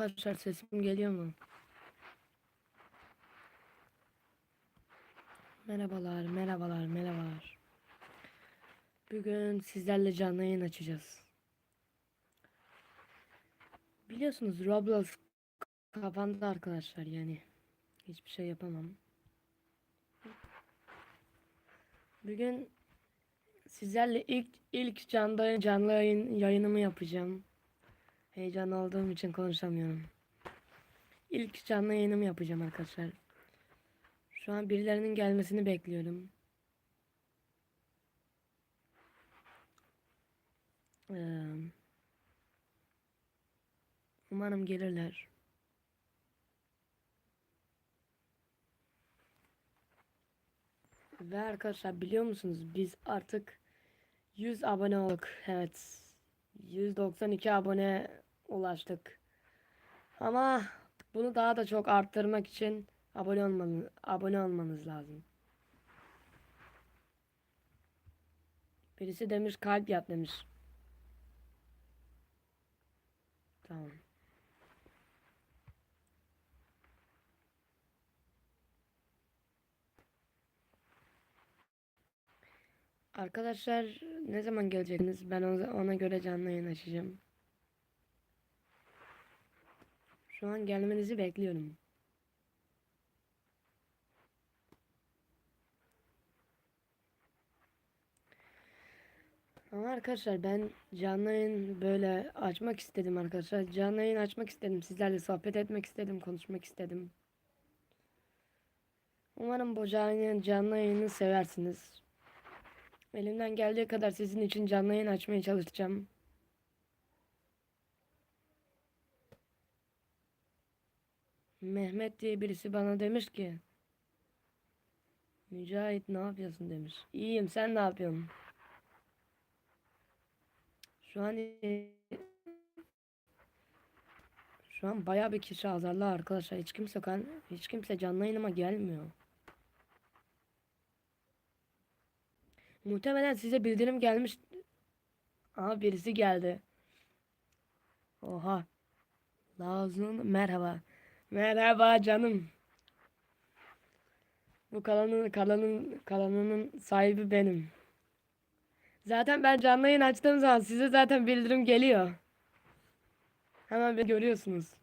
Arkadaşlar sesim geliyor mu? Merhabalar, merhabalar, merhabalar. Bugün sizlerle canlı yayın açacağız. Biliyorsunuz Roblox kapandı arkadaşlar yani. Hiçbir şey yapamam. Bugün sizlerle ilk ilk canlı canlı yayın yayınımı yapacağım. Heyecanlı olduğum için konuşamıyorum. İlk canlı yayınımı yapacağım arkadaşlar. Şu an birilerinin gelmesini bekliyorum. Ee, umarım gelirler. Ve arkadaşlar biliyor musunuz biz artık 100 abone olduk. Evet. 192 abone ulaştık. Ama bunu daha da çok arttırmak için abone olmanız, abone olmanız lazım. Birisi demiş kalp yap demiş. Tamam. Arkadaşlar ne zaman geleceksiniz? Ben ona, göre canlı yayın açacağım. Şu an gelmenizi bekliyorum. Ama arkadaşlar ben canlı yayın böyle açmak istedim arkadaşlar. Canlı yayın açmak istedim. Sizlerle sohbet etmek istedim. Konuşmak istedim. Umarım bu canlı, canlı yayını seversiniz. Elimden geldiği kadar sizin için canlı yayın açmaya çalışacağım. Mehmet diye birisi bana demiş ki Mücahit ne yapıyorsun demiş. İyiyim sen ne yapıyorsun? Şu an şu an bayağı bir kişi azarlı arkadaşlar. Hiç kimse kan hiç kimse canlı yayınıma gelmiyor. Muhtemelen size bildirim gelmiş. Aha birisi geldi. Oha. Lazım merhaba. Merhaba canım. Bu kalanın kalanın kalanının sahibi benim. Zaten ben canlı yayın açtığım zaman size zaten bildirim geliyor. Hemen bir görüyorsunuz.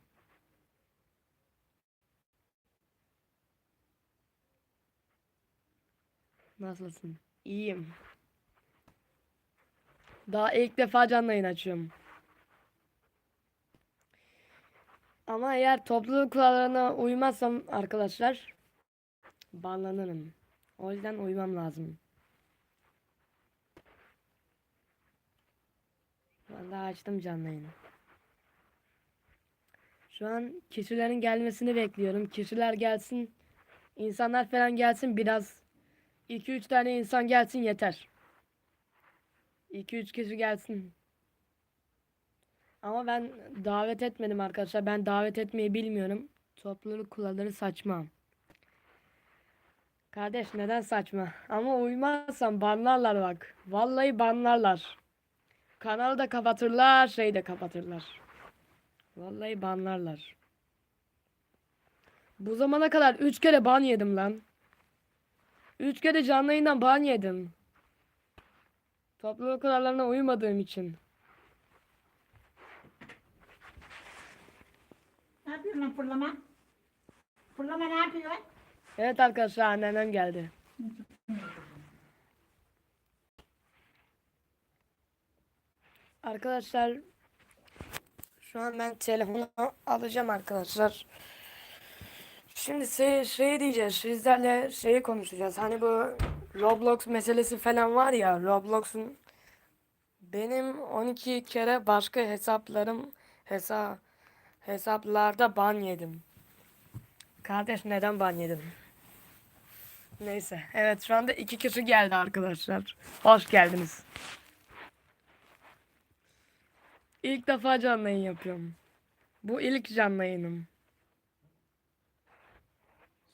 Nasılsın? İyiyim. Daha ilk defa canlı yayın açıyorum. Ama eğer topluluk kurallarına uymazsam arkadaşlar banlanırım. O yüzden uymam lazım. Ben daha açtım canlı. Şu an kişilerin gelmesini bekliyorum. Kişiler gelsin. insanlar falan gelsin biraz 2-3 tane insan gelsin yeter. 2-3 kişi gelsin. Ama ben davet etmedim arkadaşlar. Ben davet etmeyi bilmiyorum. Topluluk kuralları saçma. Kardeş neden saçma? Ama uymazsam banlarlar bak. Vallahi banlarlar. Kanalı da kapatırlar, şey de kapatırlar. Vallahi banlarlar. Bu zamana kadar 3 kere ban yedim lan. 3 kere canlı yayından ban yedim. Topluluk kurallarına uymadığım için. Ne yapıyorsun lan fırlama? Fırlama ne yapıyor? Evet arkadaşlar anneannem geldi. Arkadaşlar şu an ben telefonu alacağım arkadaşlar. Şimdi şey, şey diyeceğiz. Sizlerle şeyi konuşacağız. Hani bu Roblox meselesi falan var ya. Roblox'un benim 12 kere başka hesaplarım hesa hesaplarda ban yedim. Kardeş neden ban yedim? Neyse. Evet şu anda iki kişi geldi arkadaşlar. Hoş geldiniz. İlk defa canlı yayın yapıyorum. Bu ilk canlı yayınım.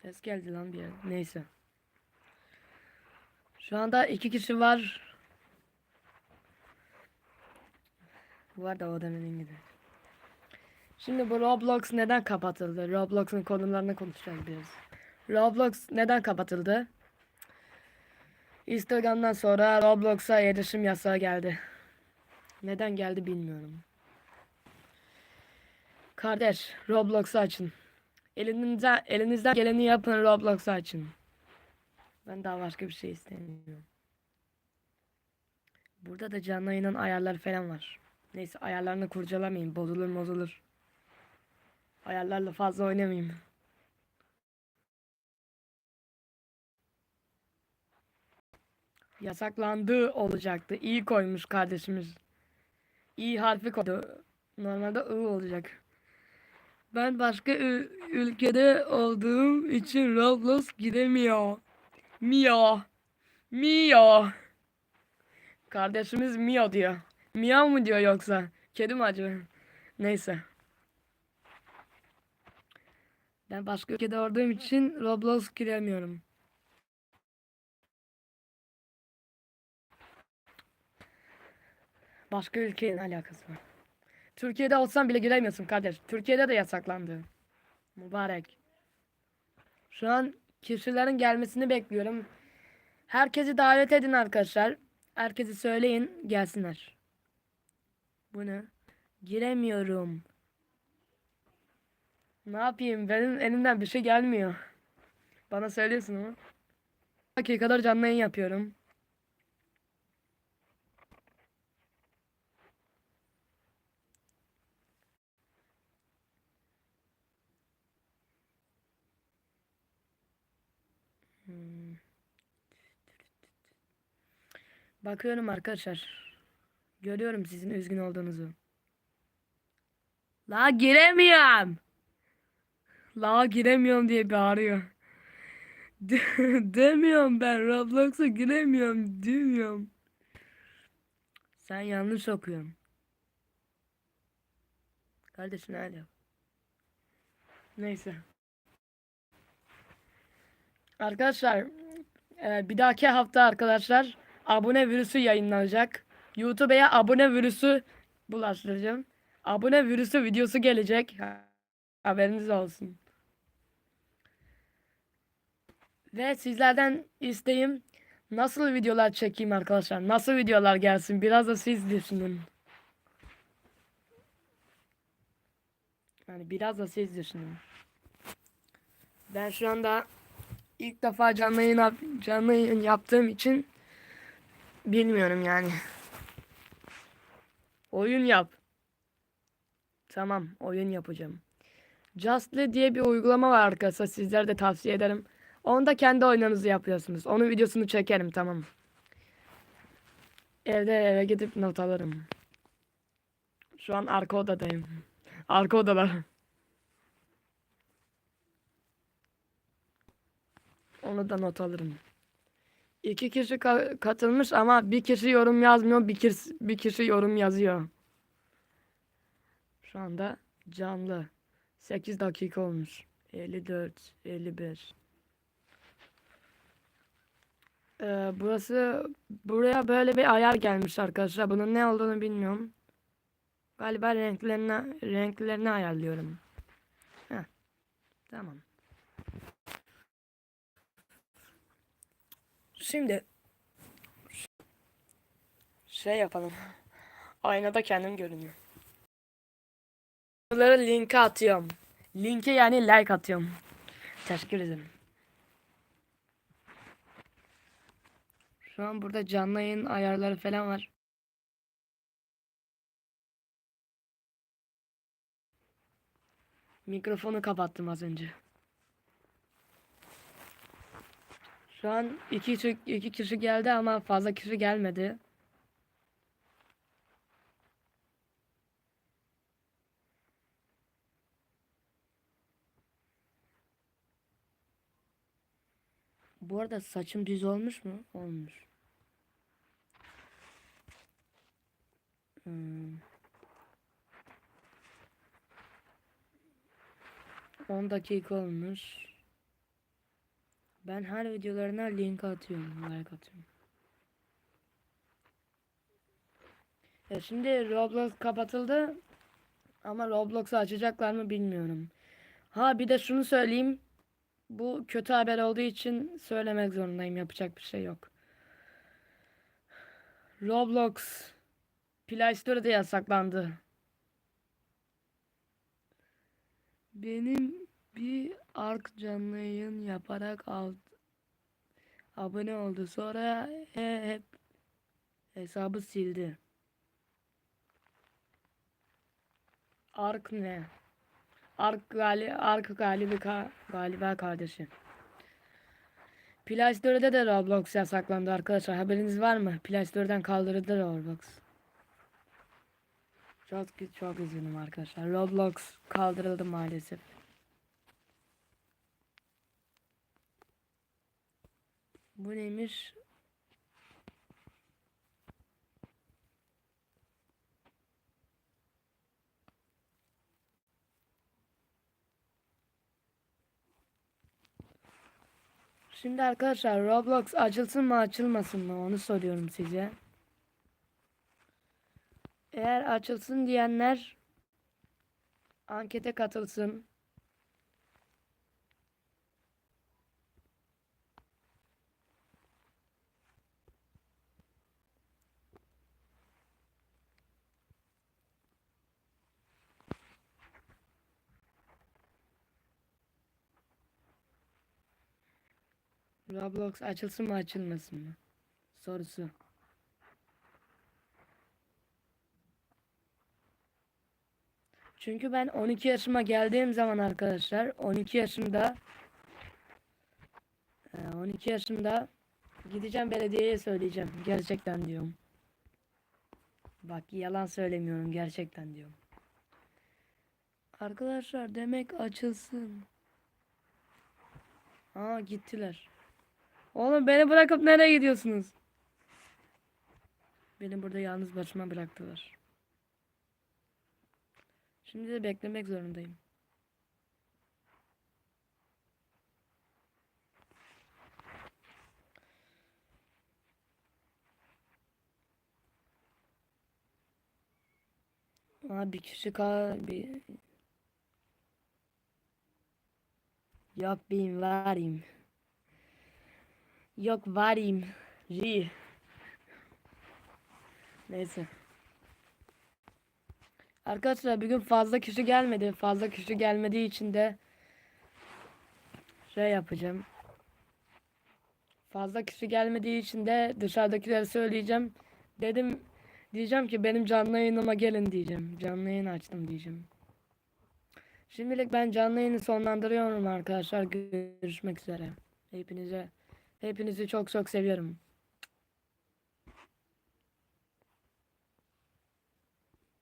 Ses geldi lan bir yer. Neyse. Şu anda iki kişi var. Bu arada o demenin gibi. Şimdi bu Roblox neden kapatıldı? Roblox'un konularını konuşacağız biraz. Roblox neden kapatıldı? Instagram'dan sonra Roblox'a erişim yasağı geldi. Neden geldi bilmiyorum. Kardeş, Roblox'u açın. Elinizden, elinizden geleni yapın Roblox'u açın. Ben daha başka bir şey istemiyorum. Burada da canlı yayının ayarları falan var. Neyse ayarlarını kurcalamayayım. Bozulur bozulur. Ayarlarla fazla oynamayayım. Yasaklandı olacaktı. İyi koymuş kardeşimiz. İ harfi koydu. Normalde I olacak. Ben başka ülkede olduğum için Roblox giremiyor. Mio. Mio. Kardeşimiz Mio diyor. Miyav mı diyor yoksa? Kedi mi acaba? Neyse. Ben başka ülkede olduğum için Roblox giremiyorum. Başka ülkenin alakası var. Türkiye'de olsan bile giremiyorsun kardeş. Türkiye'de de yasaklandı. Mübarek. Şu an kişilerin gelmesini bekliyorum. Herkesi davet edin arkadaşlar. Herkesi söyleyin gelsinler. Bu ne? Giremiyorum. Ne yapayım? Benim elimden bir şey gelmiyor. Bana söylüyorsun ama. dakikalar canlı yayın yapıyorum. Hmm. Bakıyorum arkadaşlar. Görüyorum sizin üzgün olduğunuzu. La giremiyorum. La giremiyorum diye bağırıyor. De- demiyorum ben Roblox'a giremiyorum demiyorum. Sen yanlış okuyorsun. Kardeşim hadi. Neyse. Arkadaşlar e, bir dahaki hafta arkadaşlar abone virüsü yayınlanacak. YouTube'a abone virüsü bulaştıracağım. Abone virüsü videosu gelecek. Ha- Haberiniz olsun. Ve sizlerden isteğim nasıl videolar çekeyim arkadaşlar? Nasıl videolar gelsin? Biraz da siz düşünün. Yani biraz da siz düşünün. Ben şu anda ilk defa canlı yayın, canlı yayın yaptığım için bilmiyorum yani. Oyun yap. Tamam, oyun yapacağım. Justly diye bir uygulama var arkadaşlar. Sizlere de tavsiye ederim. Onda kendi oyunlarınızı yapıyorsunuz. Onun videosunu çekerim tamam. Evde eve gidip not alırım. Şu an arka odadayım. Arka odalar. Onu da not alırım. İki kişi ka- katılmış ama bir kişi yorum yazmıyor, bir kişi, bir kişi yorum yazıyor. Şu anda canlı. 8 dakika olmuş. 54, 55. Ee, burası buraya böyle bir ayar gelmiş arkadaşlar. Bunun ne olduğunu bilmiyorum. Galiba renklerini renklerini ayarlıyorum. Heh. Tamam. Şimdi şey yapalım. Aynada kendim görünüyor. Bunları linke atıyorum. Linke yani like atıyorum. Teşekkür ederim. Şu an burada canlı yayın ayarları falan var. Mikrofonu kapattım az önce. Şu an iki iki kişi geldi ama fazla kişi gelmedi. Bu arada saçım düz olmuş mu? Olmuş. Hmm. 10 dakika olmuş. Ben her videolarına link atıyorum, like atıyorum. Ya şimdi Roblox kapatıldı. Ama Roblox'u açacaklar mı bilmiyorum. Ha bir de şunu söyleyeyim. Bu kötü haber olduğu için söylemek zorundayım. Yapacak bir şey yok. Roblox Play Store'da yasaklandı. Benim bir Ark canlı yayın yaparak aldı. Abone oldu. Sonra he- hep hesabı sildi. Ark ne? Ark gali Ark galibi ka galiba kardeşi. Play Store'da da Roblox yasaklandı arkadaşlar. Haberiniz var mı? Play Store'dan kaldırıldı Roblox. Çok çok üzgünüm arkadaşlar. Roblox kaldırıldı maalesef. Bu neymiş? Şimdi arkadaşlar Roblox açılsın mı açılmasın mı onu soruyorum size. Eğer açılsın diyenler ankete katılsın. Roblox açılsın mı açılmasın mı? Sorusu. Çünkü ben 12 yaşıma geldiğim zaman arkadaşlar 12 yaşımda e, 12 yaşımda gideceğim belediyeye söyleyeceğim. Gerçekten diyorum. Bak yalan söylemiyorum gerçekten diyorum. Arkadaşlar demek açılsın. Aa gittiler. Oğlum beni bırakıp nereye gidiyorsunuz? Beni burada yalnız başıma bıraktılar. Şimdi de beklemek zorundayım. Aa bir kişi kal bir Yok varım. Ri. Neyse. Arkadaşlar bugün fazla kişi gelmedi. Fazla kişi gelmediği için de şey yapacağım. Fazla kişi gelmediği için de dışarıdakilere söyleyeceğim. Dedim diyeceğim ki benim canlı yayınıma gelin diyeceğim. Canlı yayın açtım diyeceğim. Şimdilik ben canlı yayını sonlandırıyorum arkadaşlar. Görüşmek üzere. Hepinize hepinizi çok çok seviyorum.